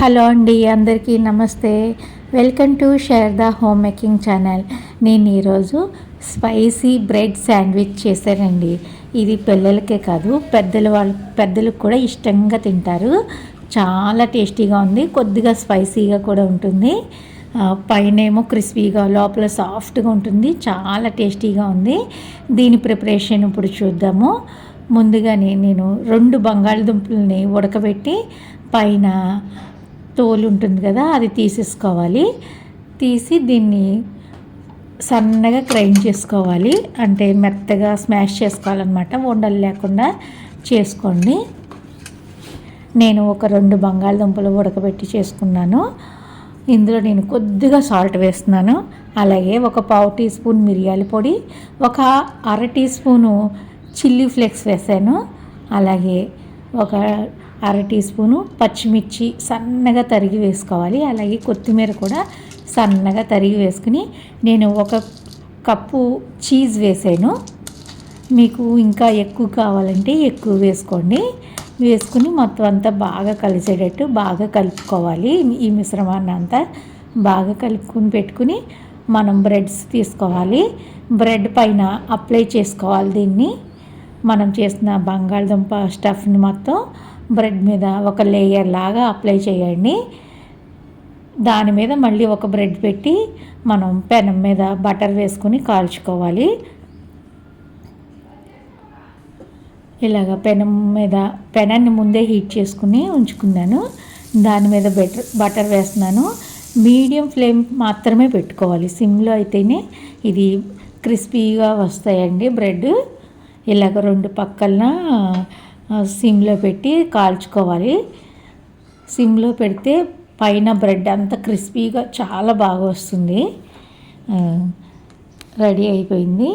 Hello అండి అందరికీ నమస్తే. Welcome to share the home making channel. నేను ఈరోజు స్పైసీ బ్రెడ్ శాండ్విచ్ చేశానండి. ఇది పిల్లలకే కాదు పెద్దల వాళ్ళ పెద్దలకు కూడా ఇష్టంగా తింటారు. చాలా టేస్టీగా ఉంది కొద్దిగా స్పైసీగా కూడా ఉంటుంది. పైన ఏమో క్రిస్పీగా లోపల సాఫ్ట్గా ఉంటుంది చాలా టేస్టీగా ఉంది. దీని ప్రిపరేషన్ ఇప్పుడు చూద్దాము. ముందుగానే నేను రెండు బంగాళదుంపలని ఉడకబెట్టి పైన తోలు ఉంటుంది కదా అది తీసేసుకోవాలి. తీసి దీన్ని సన్నగా గ్రైండ్ చేసుకోవాలి. అంటే మెత్తగా స్మాష్ చేసుకోవాలన్నమాట. ఉండలు లేకుండా చేసుకోండి. నేను ఒక రెండు బంగాళదుంపలు ఉడకబెట్టి చేసుకున్నాను. ఇందులో నేను కొద్దిగా సాల్ట్ వేస్తున్నాను. అలాగే ఒక పావు టీ స్పూన్ మిరియాల పొడి ఒక అర టీ స్పూను చిల్లీ ఫ్లేక్స్ వేసాను. అలాగే ఒక అర టీ స్పూను పచ్చిమిర్చి సన్నగా తరిగి వేసుకోవాలి. అలాగే కొత్తిమీర కూడా సన్నగా తరిగి వేసుకుని నేను ఒక కప్పు చీజ్ వేసాను. మీకు ఇంకా ఎక్కువ కావాలంటే ఎక్కువ వేసుకోండి. వేసుకుని మొత్తం అంతా బాగా కలిసేటట్టు బాగా కలుపుకోవాలి. ఈ మిశ్రమాన్ని అంతా బాగా కలుపుకుని పెట్టుకుని మనం బ్రెడ్స్ తీసుకోవాలి. బ్రెడ్ పైన అప్లై చేసుకోవాలి దీన్ని. మనం చేసిన బంగాళదుంప స్టఫ్ని మొత్తం బ్రెడ్ మీద ఒక లేయర్ లాగా అప్లై చేయండి. దాని మీద మళ్ళీ ఒక బ్రెడ్ పెట్టి మనం పెనం మీద బటర్ వేసుకొని కాల్చుకోవాలి. ఇలాగ పెనం మీద పెనాన్ని ముందే హీట్ చేసుకుని ఉంచుకున్నాను. దాని మీద బెటర్ బటర్ వేస్తున్నాను. మీడియం ఫ్లేమ్ మాత్రమే పెట్టుకోవాలి. సిమ్లో అయితేనే ఇది క్రిస్పీగా వస్తాయండి బ్రెడ్. ఇలాగ రెండు పక్కలన సిమ్లో పెట్టి కాల్చుకోవాలి. సిమ్లో పెడితే పైన బ్రెడ్ అంతా క్రిస్పీగా చాలా బాగా వస్తుంది. రెడీ అయిపోయింది.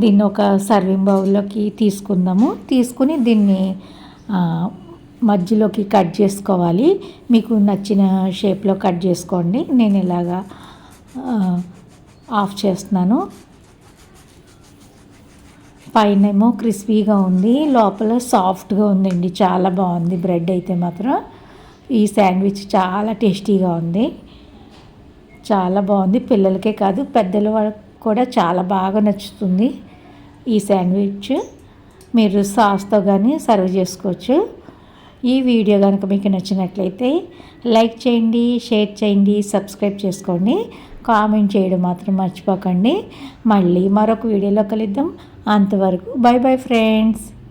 దీన్ని ఒక సర్వింగ్ బౌల్లోకి తీసుకుందాము. తీసుకుని దీన్ని మధ్యలోకి కట్ చేసుకోవాలి. మీకు నచ్చిన షేప్లో కట్ చేసుకోండి. నేను ఇలాగా ఆఫ్ చేస్తున్నాను. పైన ఏమో క్రిస్పీగా ఉంది లోపల సాఫ్ట్గా ఉందండి చాలా బాగుంది బ్రెడ్ అయితే మాత్రం. ఈ శాండ్విచ్ చాలా టేస్టీగా ఉంది చాలా బాగుంది. పిల్లలకే కాదు పెద్దల వాళ్ళకి కూడా చాలా బాగా నచ్చుతుంది ఈ శాండ్విచ్. మీరు సాస్తో కానీ సర్వ్ చేసుకోవచ్చు. ఈ వీడియో కనుక మీకు నచ్చినట్లయితే లైక్ చేయండి షేర్ చేయండి సబ్స్క్రైబ్ చేసుకోండి. కామెంట్ చేయడం మాత్రం మర్చిపోకండి. మళ్ళీ మరొక వీడియోలో కలుద్దాం. అంతవరకు బై బై ఫ్రెండ్స్.